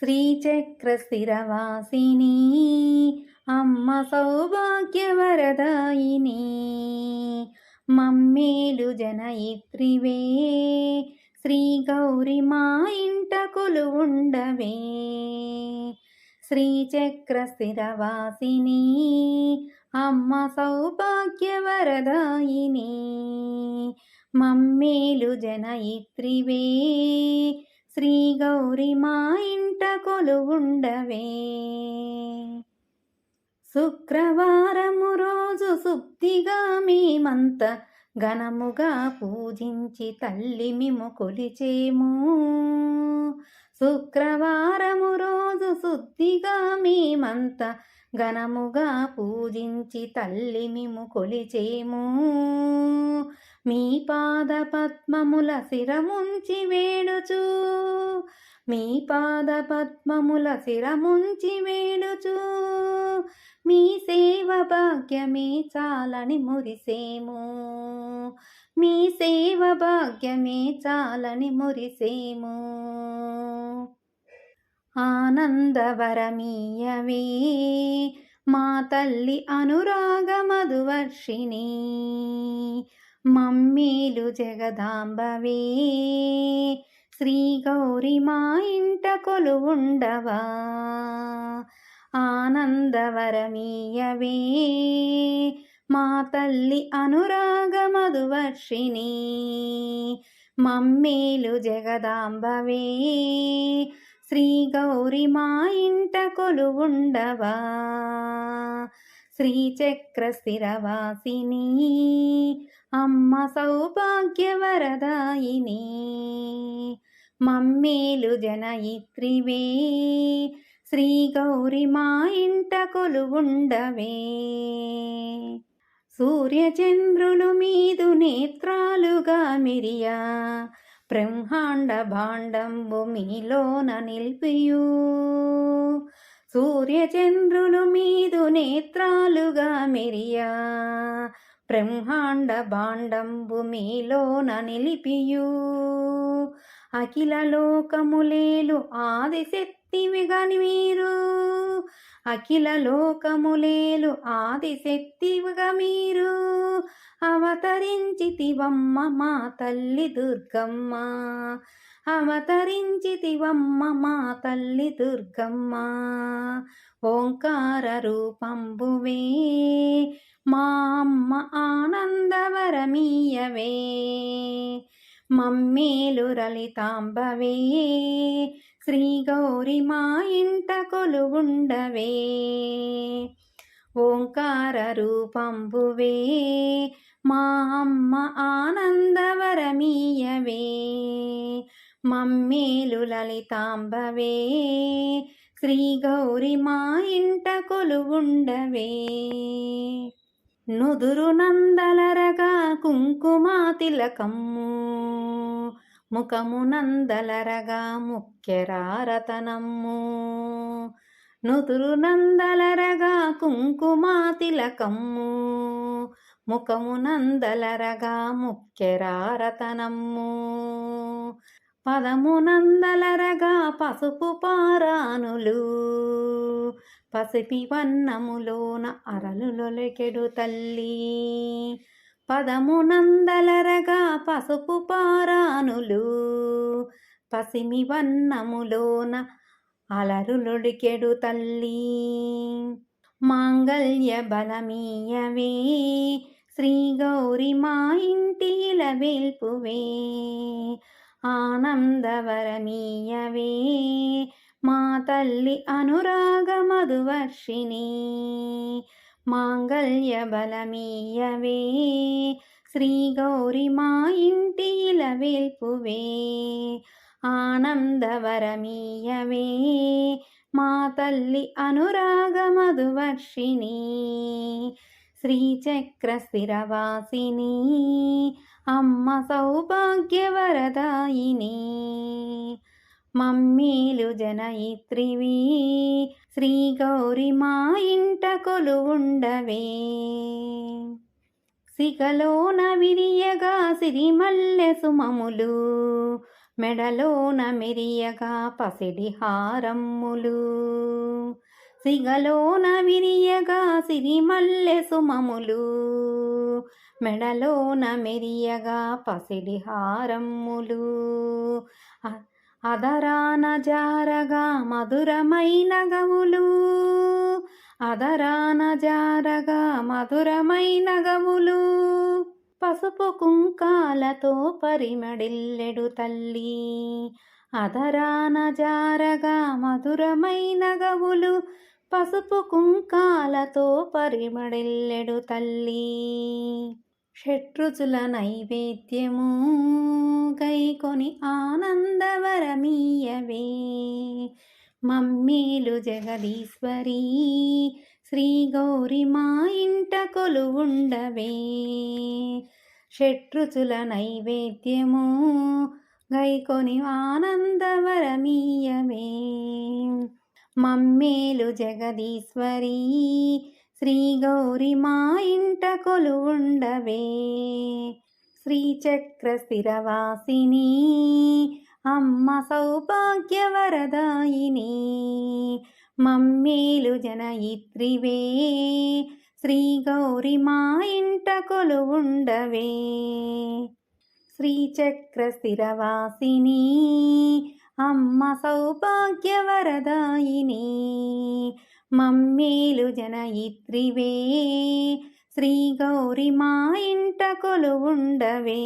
శ్రీచక్రస్థిరవాసిని అమ్మ సౌభాగ్యవరదాయిని. మమ్మేలు జనయిత్రివే శ్రీ గౌరి మా ఇంట కొలువుండవే. శ్రీచక్రస్థిరవాసిని అమ్మ సౌభాగ్యవరదాయిని. మమ్మేలు జనయిత్రివే శ్రీ గౌరి మా ఇంట కొలువుండవే. శుక్రవారము రోజు సుప్తిగా మేమంత ఘనముగా పూజించి తల్లి మిము కొలిచేము. శుక్రవారము రోజు శుద్ధిగా మేమంత ఘనముగా పూజించి తల్లి మిము కొలిచేము. మీ పాద పద్మముల శిరముంచి వేడుచు. మీ పాద పద్మముల శిరముంచి వేడుచు. మీ సేవ భాగ్యమే చాలని మురిసేము. మీ సేవ భాగ్యమే చాలని మురిసేము. ఆనందవరమీయవే మా తల్లి అనురాగ మధువర్షిణి మమ్మీలు జగదాంబవే. శ్రీ గౌరి మా ఇంట కొలువుండవా. ఆనందవరమీయవే. మా తల్లి అనురాగ మధువర్షిణి. మమ్మేలు జగదాంబవే. శ్రీ గౌరి మా ఇంట కొలువుండవా. శ్రీచక్ర స్థిరవాసిని. అమ్మ సౌభాగ్యవరదాయిని మమ్మేలు జనయిత్రివే. శ్రీ గౌరి మా ఇంట కొలువుండవే. సూర్యచంద్రులు మీదు నేత్రాలుగా మిరియా బ్రహ్మాండ భాండంబు మీలోన నిల్పియు. సూర్యచంద్రులు మీదు నేత్రాలుగా మెరియా బ్రహ్మాండ భాండంబు మీలోన నిలిపియు. అఖిల లోకములేలు ఆదిశక్తివి గని మీరు. అఖిల లోకములేలు ఆదిశక్తివిగా మీరు. అవతరించితివమ్మ మా తల్లి దుర్గమ్మ. అవతరించితివమ్మ మా తల్లి దుర్గమ్మ. ఓంకార రూపంబువే. మా అమ్మ ఆనందవరమీయవే మమ్మేలు లలితాంబవే శ్రీ గౌరి మా ఇంట కొలువుండవే ఓంకార రూపంబువే మా అమ్మ ఆనందవరమీయవే మమ్మేలు లలితాంబవే శ్రీ గౌరి మా ఇంట కొలువుండవే నుదురు నందలరగా కుంకుమా తిలకమ్ము ముఖము నందలరగా ముఖ్యరారతనమ్ము. నుదురు నందలరగా కుంకుమా తిలకమ్ము ముఖము నందలరగా ముఖ్యరారతనమ్ము. పదము నందలరగా పసుపు పారానులు పసిపి వన్నములోన అరలులొలకెడు తల్లి. పదము నందలరగా పసుపు పారానులు. పసిమి వన్నములోన అలరులొడికెడు తల్లి. మాంగళ్య బలమీయవే. శ్రీ గౌరి మా ఇంటిల వేల్పువే. ఆనందవరమీయవే. మా తల్లి అనురాగ మధువర్షిణి మాంగళ్య బలమీయవే. శ్రీ గౌరి మా ఇంటి ఇలవేల్పువే ఆనందవరమీయవే. మా తల్లి అనురాగ మధువర్షిణి శ్రీచక్ర స్థిరవాసిని అమ్మ సౌభాగ్యవరదాయిని. మమ్మీలు జనయిత్రివి శ్రీ గౌరి మా ఇంట కొలువుండవే సిగలోన విరియగా సిరిమల్లె సుమములు మెడలోన మెరియగా పసిడి హారమ్ములు. సిగలోన విరియగా సిరిమల్లె సుమములు మెడలోన మెరియగా పసిడి హారమ్ములు. అదరాన జారగా మధురమైన గవులు అదరాన జారగా మధురమైన గవులు పసుపు కుంకాలతో పరిమడిల్లెడు తల్లి. అదరాన జారగా మధురమైన గవులు పసుపు కుంకాలతో పరిమడిల్లెడు తల్లి. షట్రుచుల నైవేద్యము గైకొని ఆనందవరమీయవే మమ్మీలు జగదీశ్వరి శ్రీ గౌరి మా ఇంట కొలువుండవే షట్రుచుల నైవేద్యము గైకొని ఆనందవరమీయవే మమ్మేలు జగదీశ్వరి శ్రీ గౌరి మా ఇంట కొలువుండవే శ్రీచక్ర స్థిరవాసిని అమ్మ సౌభాగ్య వరదాయిని మమ్మేలు జనయిత్రివే. శ్రీ గౌరి మా ఇంట కొలువుండవే శ్రీచక్ర స్థిరవాసిని అమ్మ సౌభాగ్య వరదాయిని మమ్మీలు జనయిత్రివే శ్రీ గౌరి మా ఇంట కొలువుండవే.